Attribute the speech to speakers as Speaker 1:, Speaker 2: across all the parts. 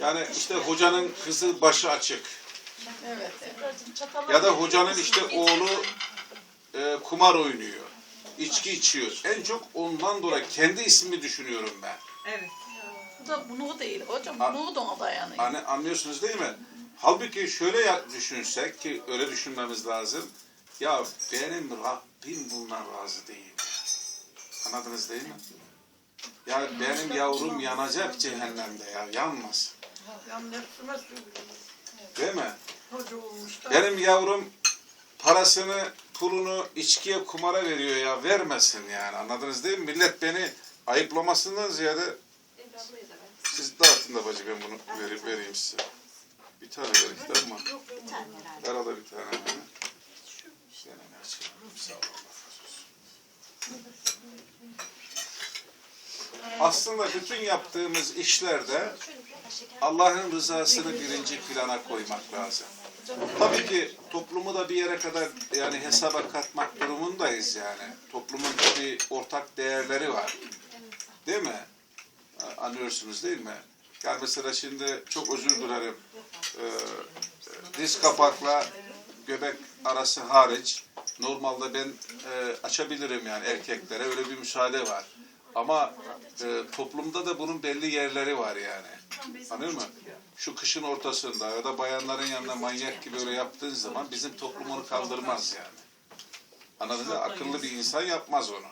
Speaker 1: Yani işte hocanın kızı başı açık.
Speaker 2: Evet. evet.
Speaker 1: Ya da hocanın işte oğlu e, kumar oynuyor. içki içiyor. En çok ondan dolayı kendi ismimi düşünüyorum ben.
Speaker 3: Evet.
Speaker 2: Bu da bunu değil hocam. Bunu da ona dayanıyor.
Speaker 1: Hani anlıyorsunuz değil mi? Halbuki şöyle düşünsek ki öyle düşünmemiz lazım. Ya benim Rabbim bundan razı değil. Anladınız değil mi? Ya benim yavrum yanacak cehennemde ya yanmasın. Değil mi? Benim yavrum parasını, pulunu içkiye, kumara veriyor ya. Vermesin yani. Anladınız değil mi? Millet beni ayıplamasından ziyade siz dağıtın da bacı ben bunu verip vereyim size. Bir tane ver iki tane mi? Arada bir tane. ne açayım? Sağ ol, Allah razı olsun. Aslında bütün yaptığımız işlerde Allah'ın rızasını birinci plana koymak lazım. Tabii ki toplumu da bir yere kadar yani hesaba katmak durumundayız yani. Toplumun tabii ortak değerleri var. Değil mi? Anlıyorsunuz değil mi? Yani mesela şimdi çok özür dilerim. Ee, diz kapakla göbek arası hariç normalde ben e, açabilirim yani erkeklere öyle bir müsaade var. Ama e, toplumda da bunun belli yerleri var yani. Anlıyor musun? Şu kışın ortasında ya da bayanların yanında manyak gibi öyle yaptığın zaman bizim toplum onu kaldırmaz yani. Anladın mı? Akıllı bir insan yapmaz onu.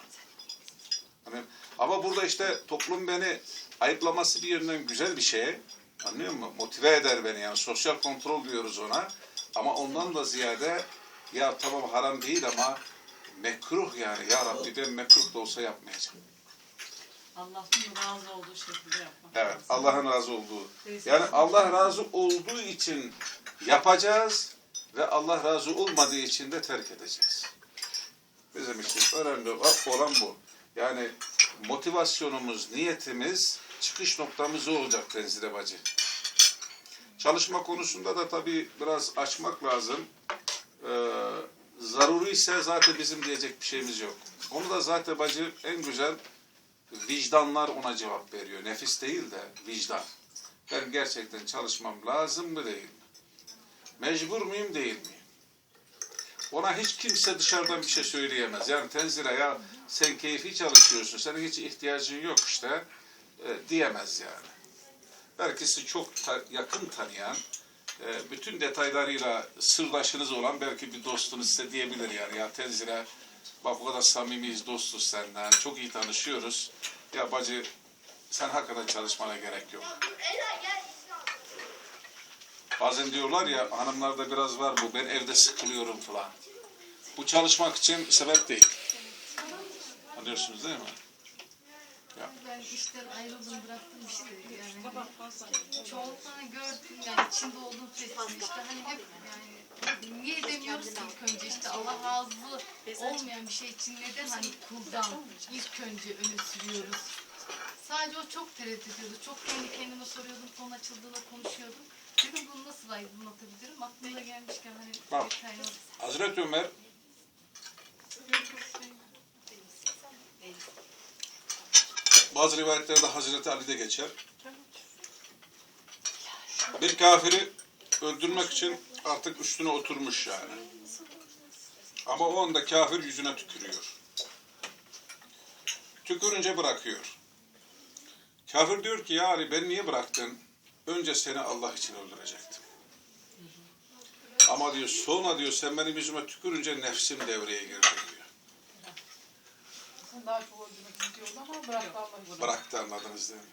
Speaker 1: Hani, ama burada işte toplum beni ayıplaması bir yönden güzel bir şey. Anlıyor musun? Motive eder beni yani. Sosyal kontrol diyoruz ona. Ama ondan da ziyade ya tamam haram değil ama mekruh yani. Ya Rabbi ben mekruh da olsa yapmayacağım.
Speaker 3: Allah'ın razı olduğu şekilde yapmak
Speaker 1: Evet,
Speaker 3: lazım.
Speaker 1: Allah'ın razı olduğu. Yani Allah razı olduğu için yapacağız ve Allah razı olmadığı için de terk edeceğiz. Bizim için önemli olan bu. Yani motivasyonumuz, niyetimiz, çıkış noktamız olacak Tenzile Bacı. Çalışma konusunda da tabii biraz açmak lazım. Ee, zaruri ise zaten bizim diyecek bir şeyimiz yok. Onu da zaten bacı en güzel vicdanlar ona cevap veriyor. Nefis değil de vicdan. Ben gerçekten çalışmam lazım mı değil mi? Mecbur muyum değil miyim? Ona hiç kimse dışarıdan bir şey söyleyemez. Yani tenzile ya sen keyfi çalışıyorsun, senin hiç ihtiyacın yok işte e, diyemez yani. Belki çok ta- yakın tanıyan, e, bütün detaylarıyla sırdaşınız olan belki bir dostunuz size diyebilir yani. Ya tenzile bak bu kadar samimiyiz, dostuz senden, çok iyi tanışıyoruz. Ya bacı sen hakikaten çalışmana gerek yok. Bazen diyorlar ya hanımlarda biraz var bu ben evde sıkılıyorum falan. Bu çalışmak için sebep değil. Anlıyorsunuz değil mi?
Speaker 4: Ben işten ayrıldım bıraktım işte yani çoğunlukla gördüm yani içinde olduğum sesini işte hani hep yani niye demiyoruz ki ilk önce işte Allah razı olmayan bir şey için neden hani kuldan ilk önce öne sürüyoruz. Sadece o çok tereddüt ediyordu. Çok kendi kendime soruyordum. Konu açıldığında konuşuyordum. Dedim bunu nasıl aydınlatabilirim? Aklıma gelmişken hani
Speaker 1: Bak.
Speaker 4: detaylı.
Speaker 1: Hazreti Ömer bazı rivayetlerde Hazreti Ali'de geçer. Bir kafiri öldürmek için artık üstüne oturmuş yani. Ama o anda kafir yüzüne tükürüyor. Tükürünce bırakıyor. Kafir diyor ki ya Ali beni niye bıraktın? Önce seni Allah için öldürecektim. Ama diyor sonra diyor sen benim yüzüme tükürünce nefsim devreye girdi diyor.
Speaker 2: Daha çok öldürmek istiyordu ama bıraktı
Speaker 1: anladınız değil mi?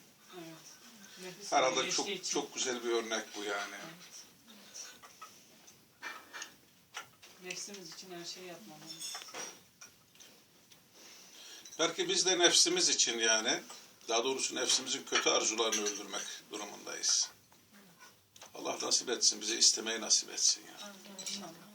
Speaker 3: Evet.
Speaker 1: Herhalde çok
Speaker 3: için.
Speaker 1: çok güzel bir örnek bu yani.
Speaker 3: Nefsimiz için her şeyi yapmamız.
Speaker 1: Belki biz de nefsimiz için yani daha doğrusu nefsimizin kötü arzularını öldürmek durumundayız. Allah nasip etsin, bize istemeyi nasip etsin yani.
Speaker 3: İnşallah.